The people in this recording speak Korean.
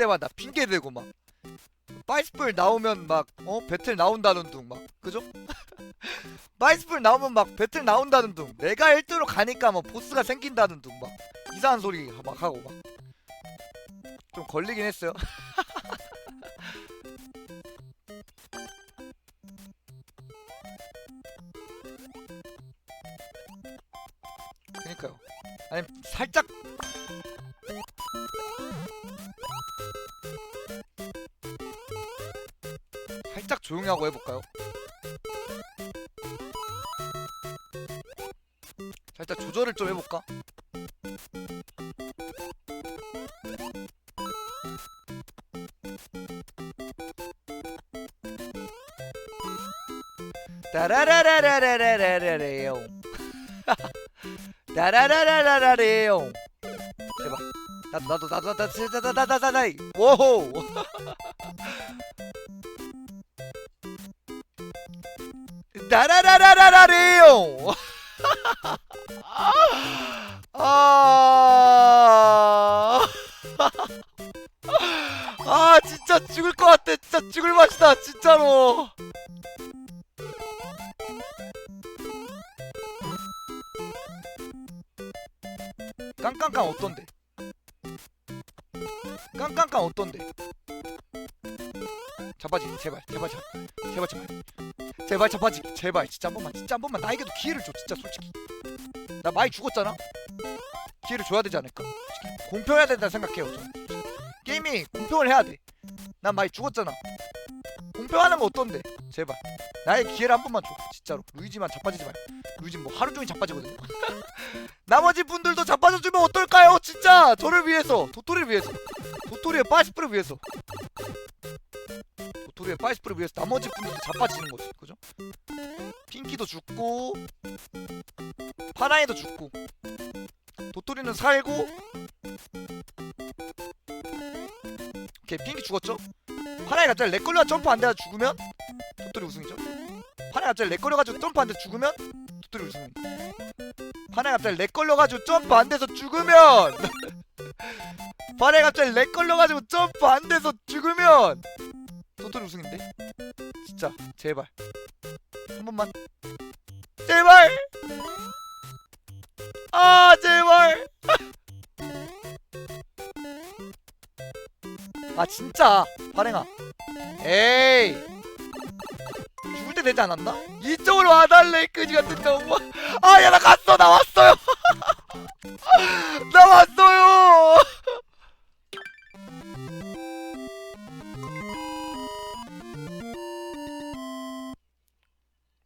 때마다 핑계 대고 막 마이스풀 나오면 막 어 배틀 나온다는 둥 막 그죠? 마이스풀 나오면 막 배틀 나온다는 둥 내가 1등으로 가니까 뭐 보스가 생긴다는 둥 막 이상한 소리 막 하고 막 좀 걸리긴 했어요. 그니까요. 아니 살짝 살짝 조용히 하고 해볼까요? 살짝 조절을 좀 해볼까? 따라라라라라라라라레요 따라라라라라레요 제발 나도 나도 나도 나도 나도 나도 나도 나도 오호 따라라라라라레요. 아, 아 진짜 죽을 것 같아. 진짜 죽을 맛이다 진짜로. 깡깡깡 어떤데? 깡깡깡 어떤데 잡아지 제발 제발 제발 제발 제발. 제발 잡아지 제발. 진짜 한 번만 진짜 한 번만 나에게도 기회를 줘 진짜 솔직히. 나 많이 죽었잖아? 기회를 줘야 되지 않을까? 솔직히. 공평해야 된다 생각해요 저는. 게임이 공평을 해야 돼난 많이 죽었잖아. 공평하는 거 어떤데? 제발. 나의 기회를 한 번만 줘 진짜로. 루이지만 자빠지지 말. 루이지 뭐 하루 종일 자빠지거든요. 나머지 분들도 자빠져주면 어떨까요? 진짜! 저를 위해서 도토리를 위해서. 도토리의 빠시프를 위해서 도토리의 빠시프를 위해서 나머지 분들도 자빠지는 거지 그죠? 핑키도 죽고 파나이도 죽고 도토리는 살고 오케이 핑키 죽었죠? 파나이 갑자기 렉 걸려 점프 안 돼서 죽으면 도토리 우승이죠? 파나이 갑자기 렉 걸려가지고 점프 안 돼서 죽으면 도토리 우승입니다 파나이 갑자기 렉 걸려가지고 점프 안 돼서 죽으면 파나이 갑자기 렉 걸려가지고 점프 안 돼서 죽으면 도토리 우승인데? 진짜 제발. 한 번만. 제발! 아 제발! 아 진짜! 발행아. 에이! 죽을 때 되지 않았나? 이쪽으로 와달래 그지 같은 놈 아야 나 갔어! 나 왔어요! 나 왔어요